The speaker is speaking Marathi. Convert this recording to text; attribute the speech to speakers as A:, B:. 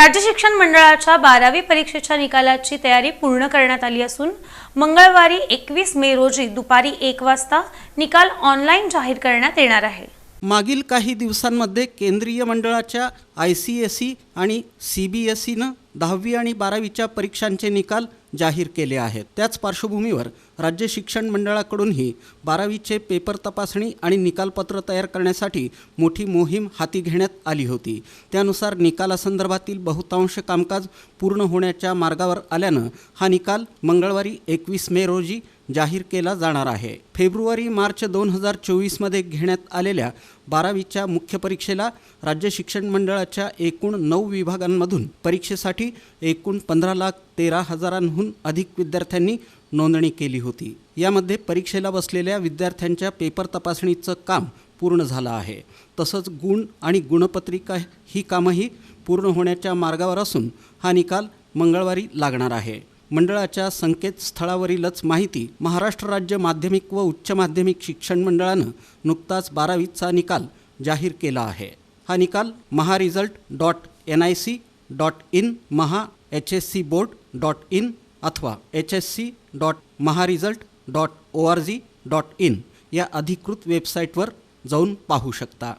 A: राज्य शिक्षण मंडळाच्या बारावी परीक्षेच्या निकालाची तयारी पूर्ण करण्यात आली असून मंगळवारी एकवीस मे रोजी दुपारी एक वाजता निकाल ऑनलाईन जाहीर करण्यात येणार आहे.
B: मागील काही दिवसांमध्ये केंद्रीय मंडळाच्या आय सी एस ई आणि सी बी एस ईनं दहावी आणि बारावीच्या परीक्षांचे निकाल जाहीर केले आहेत. त्याच पार्श्वभूमीवर राज्य शिक्षण मंडळाकडूनही बारावीचे पेपर तपासणी आणि निकालपत्र तयार करण्यासाठी मोठी मोहीम हाती घेण्यात आली होती. त्यानुसार निकालासंदर्भातील बहुतांश कामकाज पूर्ण होण्याच्या मार्गावर आल्यानं हा निकाल मंगळवारी एकवीस मे रोजी जाहीर केला जाणार आहे. फेब्रुवारी मार्च दोन हजार चोवीसमध्ये घेण्यात आलेल्या बारावीच्या मुख्य परीक्षेला राज्य शिक्षण मंडळाच्या एकूण नऊ विभागांमधून परीक्षेसाठी एकूण पंधरा लाख तेरा हजारांहून अधिक विद्यार्थ्यांनी नोंदणी केली होती. यामध्ये परीक्षेला बसलेल्या विद्यार्थ्यांच्या पेपर तपासणीचं काम पूर्ण झालं आहे. तसंच गुण आणि गुणपत्रिका ही कामंही पूर्ण होण्याच्या मार्गावर असून हा निकाल मंगळवारी लागणार आहे. मंडळाच्या संकेतस्थळावरीलच माहिती महाराष्ट्र राज्य माध्यमिक व उच्च माध्यमिक शिक्षण मंडळानं नुकताच बारावीचा निकाल जाहीर केला आहे. हा निकाल Maha result dot N I C dot in Maha H S C board dot in अथवा H S C dot Maha result dot O R G dot in या अधिकृत वेबसाईटवर जाऊन पाहू शकता.